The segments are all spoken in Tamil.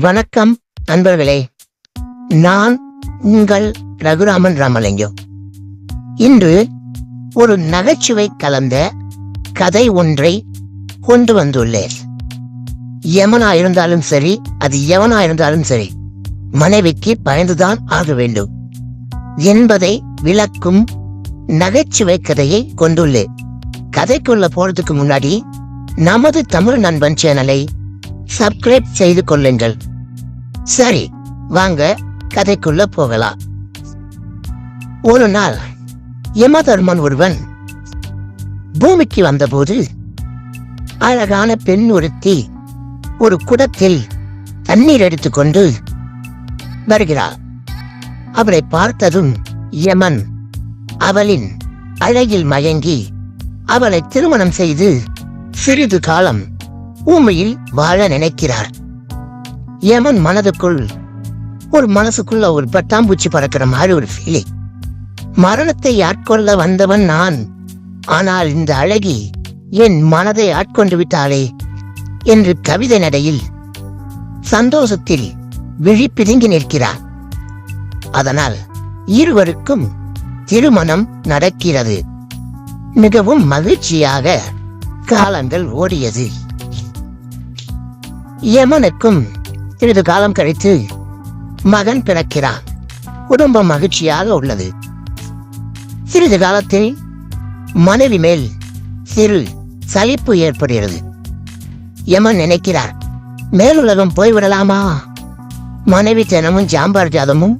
வணக்கம் நண்பர்களே. நான் உங்கள் ரகுராமன் ராமலிங்கம். இன்று ஒரு நகைச்சுவை கலந்த கதை ஒன்றை கொண்டு வந்துள்ளேன். எவனா இருந்தாலும் சரி அது எவனா இருந்தாலும் சரி மனைவிக்கு பயந்துதான் ஆக வேண்டும் என்பதை விளக்கும் நகைச்சுவை கதையை கொண்டுள்ளேன். கதைக்குள்ள போறதுக்கு முன்னாடி நமது தமிழ் நண்பன் சேனலை சப்ஸ்கிரைப் செய்து கொள்ளுங்கள். சரி வாங்க கதைக்குள்ள போகலாம். ஒரு நாள் யமதர்மன் ஒருவன் பூமிக்கு வந்தபோது அழகான பெண் ஒருத்தி ஒரு குடத்தில் தண்ணீர் எடுத்துக்கொண்டு வருகிறாள். அவளை பார்த்ததும் யமன் அவளின் அழகில் மயங்கி அவளை திருமணம் செய்து சிறிது காலம் உண்மையில் வாழ நினைக்கிறார். யமன் மனதுக்குள் ஒரு மனசுக்குள்ள ஒரு பட்டாம்பூச்சி பறக்கிற மாதிரி ஒரு ஃபீலிங் மரணத்தை ஆட்கொள்ள வந்தவன் நான். ஆனால் இந்த அழகி என் மனதை ஆட்கொண்டு விட்டாளே என்று கவிதை நடையில் சந்தோஷத்தில் விழி பிதுங்கி நிற்கிறார். அதனால் இருவருக்கும் திருமணம் நடக்கிறது. மிகவும் மகிழ்ச்சியாக காலங்கள் ஓடியது. யமனுக்கும் சிறிது காலம் கழித்து மகன் பிறக்கிறான். குடும்பம் மகிழ்ச்சியாக உள்ளது. சிறிது காலத்தில் மனைவி மேல் சிறு சலிப்பு ஏற்படுகிறது. யமன் நினைக்கிறார் மேலுலகம் போய்விடலாமா? மனைவி தினமும் ஜாம்பார் ஜாதமும்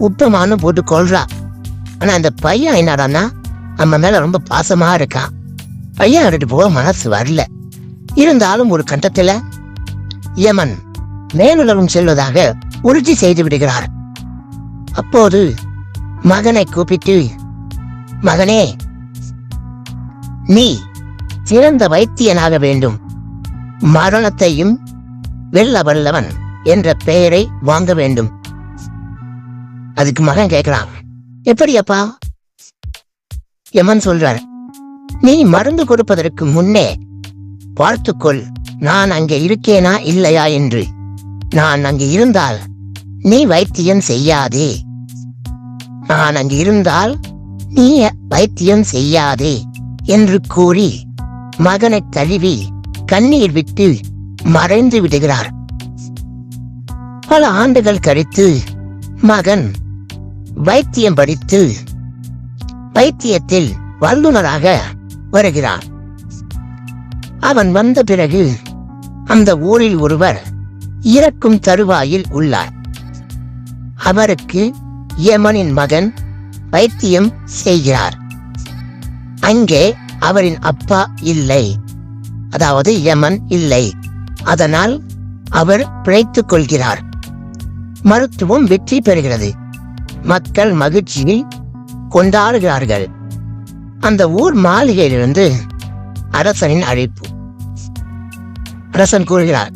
உப்பமானு போட்டு கொள்றா. ஆனா அந்த பையன் என்னடான்னா நம்ம மேல ரொம்ப பாசமா இருக்கான். பையன் விட்டுட்டு போக மனசு வரல. இருந்தாலும் ஒரு கட்டத்துல யமன் மேலுலகம் செல்வதாக உறுதி செய்து விடுகிறார். அப்போது மகனை கூப்பிட்டு மகனே நீ சிறந்த வைத்தியனாக வேண்டும். மரணத்தையும் வெல்ல வல்லவன் என்ற பெயரை வாங்க வேண்டும். அதுக்கு மகன் கேட்கிறான் எப்படி அப்பா? யமன் சொல்றார் நீ மருந்து கொடுப்பதற்கு முன்னே பார்த்துக்கொள். நான் அங்கே இருக்கேனா இல்லையா என்று. நான் அங்கு இருந்தால் நீ வைத்தியம் செய்யாதே. நான் அங்கு இருந்தால் நீ வைத்தியம் செய்யாதே என்று கூறி மகனை தழுவி கண்ணீர் விட்டு மறைந்து விடுகிறார். பல ஆண்டுகள் கழித்து மகன் வைத்தியம் படித்து வைத்தியத்தில் வல்லுநராக வருகிறான். அவன் வந்த பிறகு அந்த ஊரில் ஒருவர் இறக்கும் தருவாயில் உள்ளார். அவருக்கு யமனின் மகன் வைத்தியம் செய்கிறார். அங்கே அவரின் அப்பா இல்லை. அதாவது யமன் இல்லை. அதனால் அவர் பிழைத்துக் கொள்கிறார். மருத்துவம் வெற்றி பெறுகிறது. மக்கள் மகிழ்ச்சியில் கொண்டாடுகிறார்கள். அந்த ஊர் மாளிகையிலிருந்து அரசனின் அழைப்பு. அரசன் கூறுகிறார்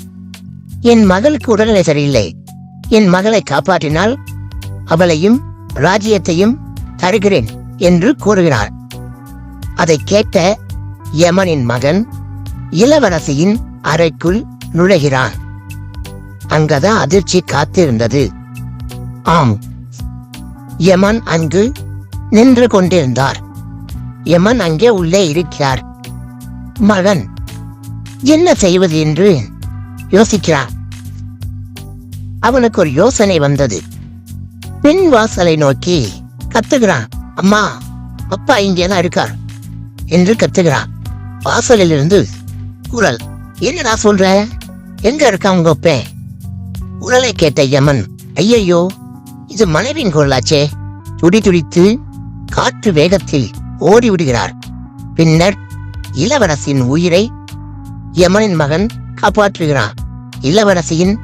என் மகளுக்கு உடல்நிலை சரியில்லை. என் மகளை காப்பாற்றினால் அவளையும் ராஜ்யத்தையும் தருகிறேன் என்று கூறுகிறார். அதை கேட்ட யமனின் மகன் இளவரசியின் அறைக்குள் நுழைகிறான். அங்கதான் அதிர்ச்சி காத்திருந்தது. ஆம். யமன் அங்கு நின்று கொண்டிருந்தார். யமன் அங்கே உள்ளே இருக்கிறார். மகன் என்ன செய்வது என்று யோசிக்கிறான் அவனுக்கு ஒரு யோசனை வந்தது. பின் வாசலை நோக்கி கத்துகிறான். அம்மா அப்பா இங்கேதான் இருக்கார் என்று கத்துகிறான் வாசலில் இருந்து குரல் என்னடா சொல்ற? எங்க இருக்கான் உங்க அப்பேன் குரலை கேட்ட யமன் ஐயையோ இது மனைவின் குரலாச்சே. துடி துடித்து காற்று வேகத்தில் ஓடி விடுகிறார் பின்னர் இளவரசின் உயிரை யமனின் மகன் காப்பாற்றுகிறான். இளவரசியின்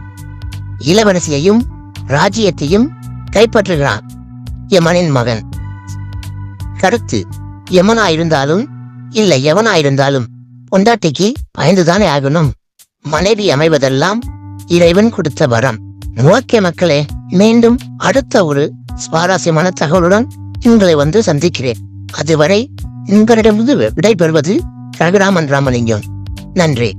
இளவரசியையும் ராஜ்யத்தையும் கைப்பற்றுகிறான் யமனின் மகன். கருத்து யமனாயிருந்தாலும் இல்லை எவனாயிருந்தாலும் பொண்டாட்டிக்கு பயந்துதானே ஆகணும். மனைவி அமைவதெல்லாம் இறைவன் கொடுத்த வரம். ஓகே மக்களே மீண்டும் அடுத்த ஒரு சுவாரஸ்யமான தகவலுடன் உங்களை வந்து சந்திக்கிறேன். அதுவரை உங்களிடமிருந்து விடைபெறுவது ரகுராமன் ராமலிங்கம். நன்றி.